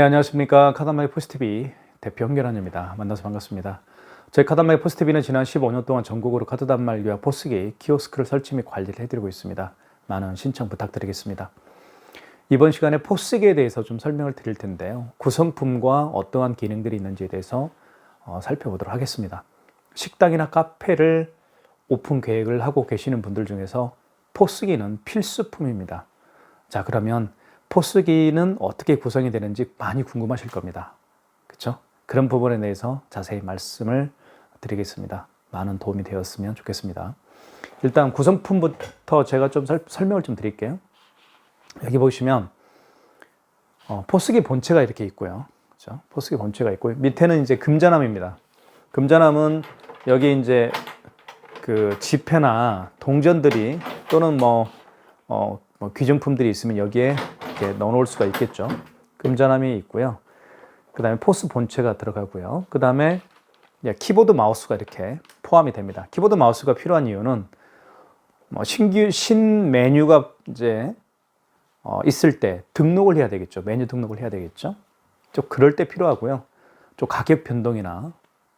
네, 안녕하십니까 카단마이 포스티비 대표 홍계란입니다. 만나서 반갑습니다. 저희 카단마이 포스티비는 지난 15년 동안 전국으로 카드 단말기와 포스기, 키오스크를 설치 및 관리를 해드리고 있습니다. 많은 신청 부탁드리겠습니다. 이번 시간에 포스기에 대해서 좀 설명을 드릴 텐데요. 구성품과 어떠한 기능들이 있는지에 대해서 어, 살펴보도록 하겠습니다. 식당이나 카페를 오픈 계획을 하고 계시는 분들 중에서 포스기는 필수품입니다. 자, 그러면 포스기는 어떻게 구성이 되는지 많이 궁금하실 겁니다. 그렇죠? 그런 부분에 대해서 자세히 말씀을 드리겠습니다. 많은 도움이 되었으면 좋겠습니다. 일단 구성품부터 제가 좀 설, 설명을 좀 드릴게요. 여기 보시면 어, 포스기 본체가 이렇게 있고요. 그렇죠? 포스기 본체가 있고 밑에는 이제 금자남입니다. 금자남은 여기 이제 그 지폐나 동전들이 또는 뭐, 어, 뭐 귀중품들이 있으면 여기에 이렇게 넣어놓을 수가 있겠죠. 금자남이 있고요. 그 다음에 포스 본체가 들어가고요. 그 다음에 키보드 마우스가 이렇게 포함이 됩니다. 키보드 마우스가 필요한 이유는 뭐 신규 신 메뉴가 이제 어, 있을 때 등록을 해야 되겠죠. 메뉴 등록을 해야 되겠죠. 좀 그럴 때 필요하고요. 좀 가격 변동이나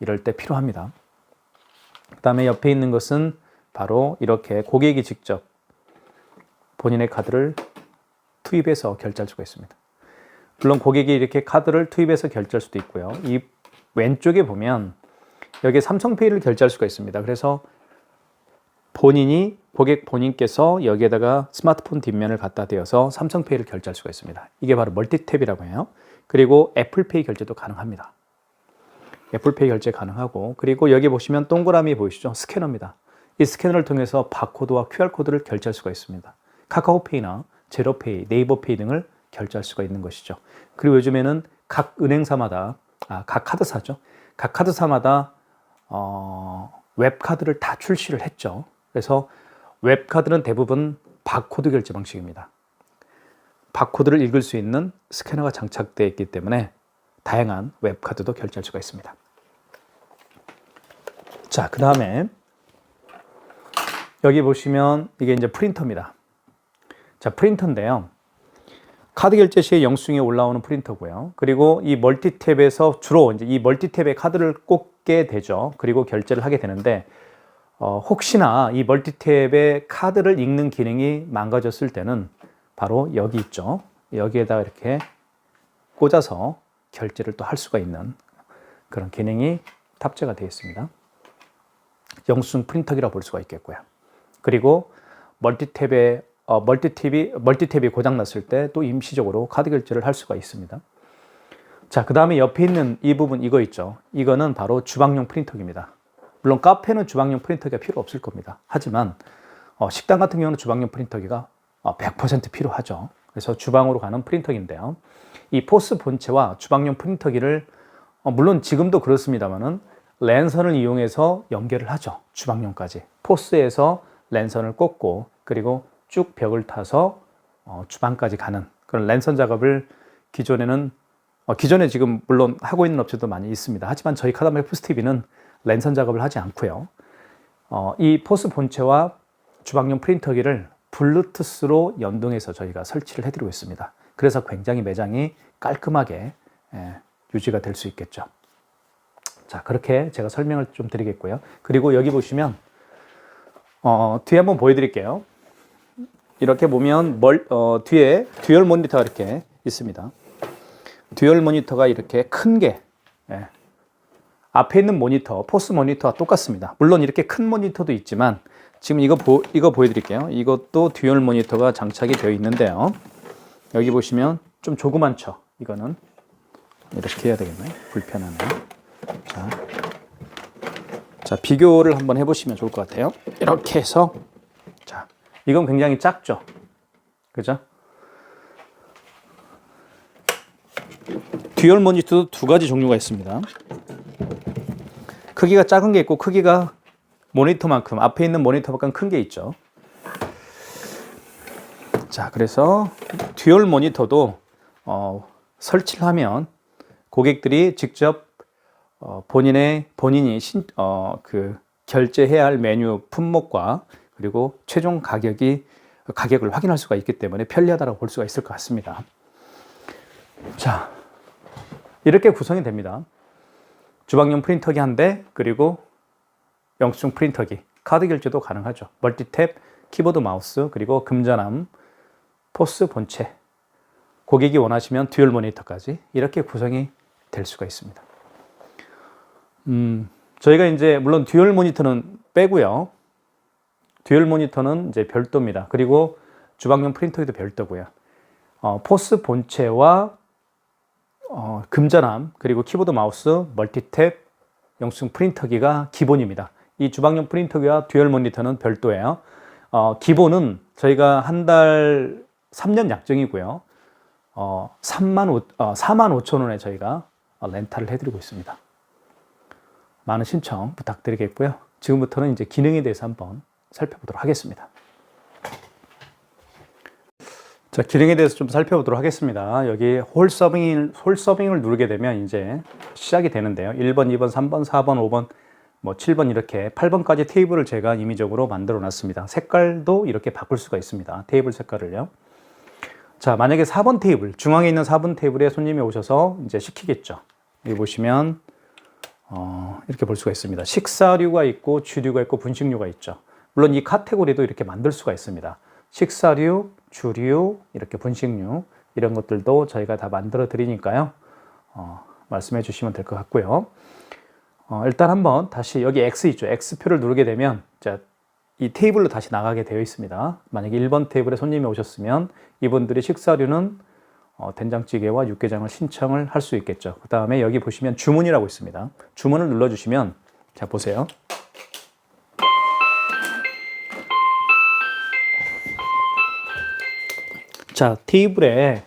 이럴 때 필요합니다. 그 다음에 옆에 있는 것은 바로 이렇게 고객이 직접 본인의 카드를 투입해서 결제할 수가 있습니다. 물론 고객이 이렇게 카드를 투입해서 결제할 수도 있고요. 이 왼쪽에 보면 여기 삼성페이를 결제할 수가 있습니다. 그래서 본인이 고객 본인께서 여기에다가 스마트폰 뒷면을 갖다 대어서 삼성페이를 결제할 수가 있습니다. 이게 바로 멀티탭이라고 해요. 그리고 애플페이 결제도 가능합니다. 애플페이 결제 가능하고 그리고 여기 보시면 동그라미 보이시죠? 스캐너입니다. 이 스캐너를 통해서 바코드와 QR코드를 결제할 수가 있습니다. 카카오페이나 제로페이, 네이버페이 등을 결제할 수가 있는 것이죠. 그리고 요즘에는 각 은행사마다, 아, 각 카드사죠. 각 카드사마다 어, 웹카드를 다 출시를 했죠. 그래서 웹카드는 대부분 바코드 결제 방식입니다. 바코드를 읽을 수 있는 스캐너가 장착되어 있기 때문에 다양한 웹카드도 결제할 수가 있습니다. 자, 그 다음에 여기 보시면 이게 이제 프린터입니다. 자, 프린터인데요. 카드 결제 시에 영수증에 올라오는 프린터고요. 그리고 이 멀티탭에서 주로 이제 이 멀티탭에 카드를 꽂게 되죠. 그리고 결제를 하게 되는데 어, 혹시나 이 멀티탭에 카드를 읽는 기능이 망가졌을 때는 바로 여기 있죠. 여기에다 이렇게 꽂아서 결제를 또 할 수가 있는 그런 기능이 탑재가 되어 있습니다. 영수증 프린터기라고 볼 수가 있겠고요. 그리고 멀티탭에 어, 멀티탭이 멀티탭이 고장 났을 때 또 임시적으로 카드 결제를 할 수가 있습니다. 자, 그다음에 옆에 있는 이 부분 이거 있죠. 이거는 바로 주방용 프린터기입니다. 물론 카페는 주방용 프린터기가 필요 없을 겁니다. 하지만 어, 식당 같은 경우는 주방용 프린터기가 어, 100% 필요하죠. 그래서 주방으로 가는 프린터기인데요. 이 포스 본체와 주방용 프린터기를 어, 물론 지금도 그렇습니다만은 랜선을 이용해서 연결을 하죠. 주방용까지. 포스에서 랜선을 꽂고 그리고 쭉 벽을 타서 어, 주방까지 가는 그런 랜선 작업을 기존에는 어, 기존에 지금 물론 하고 있는 업체도 많이 있습니다. 하지만 저희 카다메프 스티비는 랜선 작업을 하지 않고요. 어, 이 포스 본체와 주방용 프린터기를 블루투스로 연동해서 저희가 설치를 해드리고 있습니다. 그래서 굉장히 매장이 깔끔하게 예, 유지가 될 수 있겠죠. 자, 그렇게 제가 설명을 좀 드리겠고요. 그리고 여기 보시면 어, 뒤에 한번 보여드릴게요. 이렇게 보면 멀, 어, 뒤에 듀얼 모니터가 이렇게 있습니다. 듀얼 모니터가 이렇게 큰 게, 예. 앞에 있는 모니터, 포스 모니터와 똑같습니다. 물론 이렇게 큰 모니터도 있지만, 지금 이거 보, 이거 보여드릴게요. 이것도 듀얼 모니터가 장착이 되어 있는데요. 여기 보시면 좀 조그만죠. 이거는 이렇게 해야 되겠네요. 불편하네요. 자, 자 비교를 한번 해보시면 좋을 것 같아요. 이렇게 해서 자, 이건 굉장히 작죠. 그죠? 듀얼 모니터도 두 가지 종류가 있습니다. 크기가 작은 게 있고 크기가 모니터만큼 앞에 있는 모니터만큼 큰 게 있죠. 자, 그래서 듀얼 모니터도 어, 설치를 하면 고객들이 직접 어, 본인의 본인이 신, 어, 그 결제해야 할 메뉴 품목과 그리고 최종 가격이 가격을 확인할 수가 있기 때문에 편리하다고 볼 수가 있을 것 같습니다. 자, 이렇게 구성이 됩니다. 주방용 프린터기 한 대, 그리고 영수증 프린터기, 카드 결제도 가능하죠. 멀티탭, 키보드 마우스, 그리고 금전함, 포스 본체, 고객이 원하시면 듀얼 모니터까지 이렇게 구성이 될 수가 있습니다. 음, 저희가 이제 물론 듀얼 모니터는 빼고요. 듀얼 모니터는 이제 별도입니다. 그리고 주방용 프린터기도 별도고요. 어, 포스 본체와 어, 금전함 그리고 키보드 마우스 멀티탭 영수증 프린터기가 기본입니다. 이 주방용 프린터기와 듀얼 모니터는 별도예요. 어, 기본은 저희가 한 달 3년 약정이고요. 어, 3만 5, 어, 4만 5천 원에 저희가 어, 렌탈을 해드리고 있습니다. 많은 신청 부탁드리겠고요. 지금부터는 이제 기능에 대해서 한번 살펴보도록 하겠습니다. 자, 기능에 대해서 좀 살펴보도록 하겠습니다. 여기 홀 서빙, 홀 서빙을 누르게 되면 이제 시작이 되는데요. 1번, 2번, 3번, 4번, 5번, 뭐 7번 이렇게 8번까지 테이블을 제가 임의적으로 만들어 놨습니다. 색깔도 이렇게 바꿀 수가 있습니다. 테이블 색깔을요. 자, 만약에 4번 테이블, 중앙에 있는 4번 테이블에 손님이 오셔서 이제 시키겠죠. 여기 보시면 어, 이렇게 볼 수가 있습니다. 식사류가 있고 주류가 있고 분식류가 있죠. 물론 이 카테고리도 이렇게 만들 수가 있습니다. 식사류, 주류, 이렇게 분식류 이런 것들도 저희가 다 만들어 드리니까요. 어, 말씀해 주시면 될 것 같고요. 어, 일단 한번 다시 여기 X 있죠. X표를 누르게 되면 자, 이 테이블로 다시 나가게 되어 있습니다. 만약에 1번 테이블에 손님이 오셨으면 이분들이 식사류는 어, 된장찌개와 육개장을 신청을 할 수 있겠죠. 그 다음에 여기 보시면 주문이라고 있습니다. 주문을 눌러주시면 자 보세요. 자 테이블에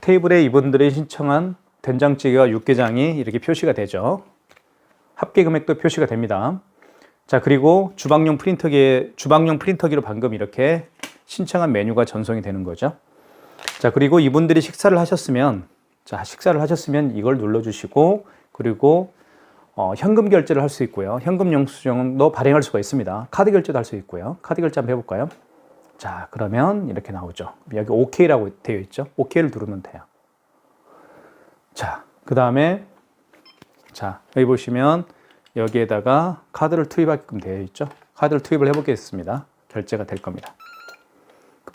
테이블에 이분들이 신청한 된장찌개와 육개장이 이렇게 표시가 되죠. 합계 금액도 표시가 됩니다. 자 그리고 주방용 프린터기에 주방용 프린터기로 방금 이렇게 신청한 메뉴가 전송이 되는 거죠. 자, 그리고 이분들이 식사를 하셨으면, 자, 식사를 하셨으면 이걸 눌러 주시고, 그리고 어, 현금 결제를 할 수 있고요. 현금 영수증도 발행할 수가 있습니다. 카드 결제도 할 수 있고요. 카드 결제 한번 해볼까요? 자, 그러면 이렇게 나오죠. 여기 OK라고 되어 있죠. OK를 누르면 돼요. 자, 그 다음에, 자, 여기 보시면 여기에다가 카드를 투입하게끔 되어 있죠. 카드를 투입을 해보겠습니다. 결제가 될 겁니다.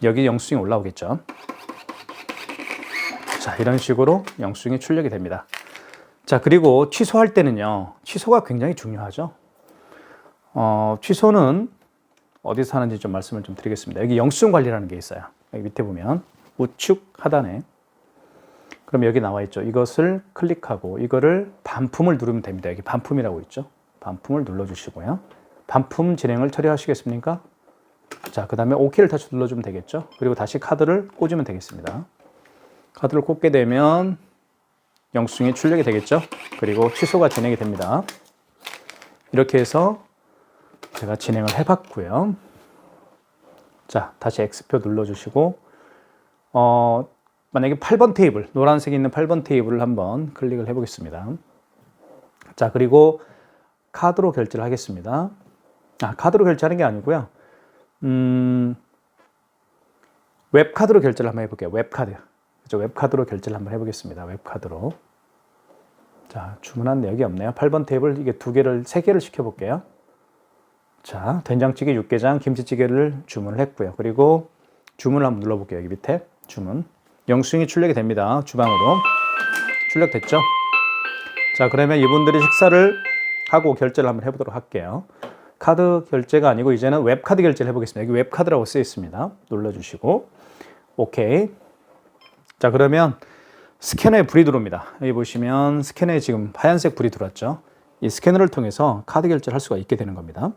여기 영수증이 올라오겠죠. 자, 이런 식으로 영수증이 출력이 됩니다. 자, 그리고 취소할 때는요, 취소가 굉장히 중요하죠. 어, 취소는 어디서 하는지 좀 말씀을 좀 드리겠습니다. 여기 영수증 관리라는 게 있어요. 여기 밑에 보면 우측 하단에 그럼 여기 나와 있죠. 이것을 클릭하고 이거를 반품을 누르면 됩니다. 여기 반품이라고 있죠. 반품을 눌러주시고요. 반품 진행을 처리하시겠습니까? 자, 그 다음에 OK를 다시 눌러주면 되겠죠. 그리고 다시 카드를 꽂으면 되겠습니다. 카드를 꽂게 되면 영수증이 출력이 되겠죠. 그리고 취소가 진행이 됩니다. 이렇게 해서 제가 진행을 해봤고요. 자, 다시 X표 눌러주시고, 어, 만약에 8번 테이블, 노란색이 있는 8번 테이블을 한번 클릭을 해보겠습니다. 자, 그리고 카드로 결제를 하겠습니다. 아, 카드로 결제하는 게 아니고요. 음, 웹카드로 결제를 한번 해볼게요. 웹카드. 그죠? 웹카드로 결제를 한번 해보겠습니다. 웹카드로. 자, 주문한 내역이 없네요. 8번 테이블 이게 두 개를, 세 개를 시켜볼게요. 자, 된장찌개, 육개장, 김치찌개를 주문을 했고요. 그리고 주문을 한번 눌러볼게요. 여기 밑에 주문. 영수증이 출력이 됩니다. 주방으로. 출력됐죠? 자, 그러면 이분들이 식사를 하고 결제를 한번 해보도록 할게요. 카드 결제가 아니고 이제는 웹카드 결제를 해보겠습니다. 여기 웹카드라고 쓰여 있습니다. 눌러주시고 오케이. 자 그러면 스캐너에 불이 들어옵니다. 여기 보시면 스캐너에 지금 하얀색 불이 들어왔죠. 이 스캐너를 통해서 카드 결제를 할 수가 있게 되는 겁니다.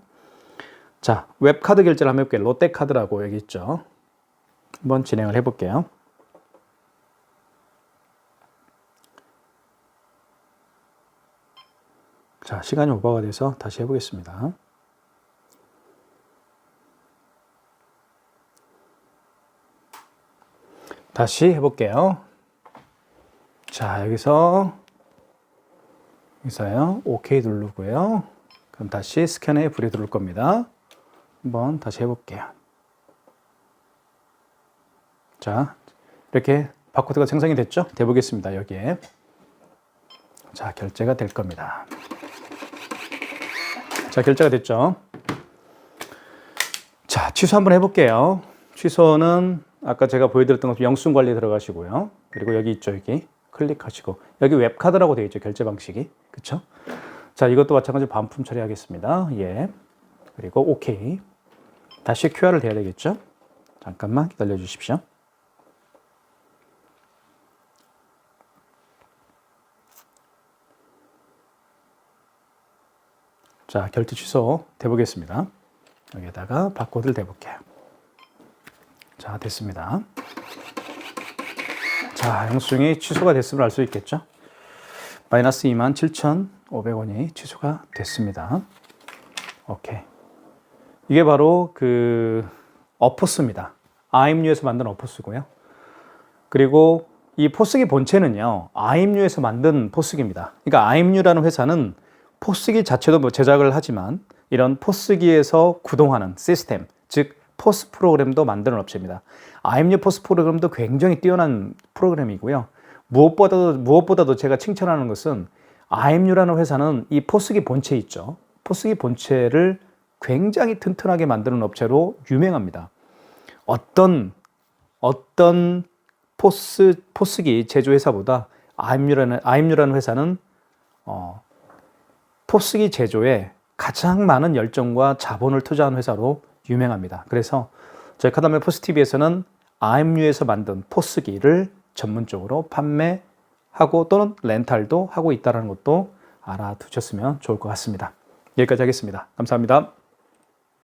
자 웹카드 결제를 한번 해볼게요. 롯데카드라고 여기 있죠. 한번 진행을 해볼게요. 자, 시간이 오버가 돼서 다시 해보겠습니다. 다시 해볼게요. 자, 여기서, 여기서요. OK 누르고요. 그럼 다시 스캐너에 불이 들어올 겁니다. 한번 다시 해볼게요. 자, 이렇게 바코드가 생성이 됐죠? 대보겠습니다. 여기에. 자, 결제가 될 겁니다. 자, 결제가 됐죠? 자, 취소 한번 해볼게요. 취소는 아까 제가 보여드렸던 것처럼 영수증 관리에 들어가시고요. 그리고 여기 있죠, 여기. 클릭하시고. 여기 웹카드라고 되어 있죠, 결제 방식이. 그쵸? 자, 이것도 마찬가지로 반품 처리하겠습니다. 예. 그리고 OK. 다시 QR을 대야 되겠죠? 잠깐만 기다려 주십시오. 자, 결제 취소 대보겠습니다. 여기에다가 바코드를 대볼게요. 자, 됐습니다. 자, 영수증이 취소가 됐음을 알 수 있겠죠? 마이너스 27,500원이 취소가 됐습니다. 오케이. 이게 바로 그 어포스입니다. 아임류에서 만든 어포스고요. 그리고 이 포스기 본체는요, 아임류에서 만든 포스기입니다. 그러니까 아임류라는 회사는 포스기 자체도 뭐 제작을 하지만 이런 포스기에서 구동하는 시스템, 즉 포스 프로그램도 만드는 업체입니다. 아임류 포스 프로그램도 굉장히 뛰어난 프로그램이고요. 무엇보다도 무엇보다도 제가 칭찬하는 것은 아임류라는 회사는 이 포스기 본체 있죠. 포스기 본체를 굉장히 튼튼하게 만드는 업체로 유명합니다. 어떤 어떤 포스 포스기 제조회사보다 아임류라는 아임류라는 회사는 어, 포스기 제조에 가장 많은 열정과 자본을 투자한 회사로 유명합니다. 그래서 저희 카다메 포스티비에서는 아임류에서 만든 포스기를 전문적으로 판매하고 또는 렌탈도 하고 있다는 것도 알아두셨으면 좋을 것 같습니다. 여기까지 하겠습니다. 감사합니다.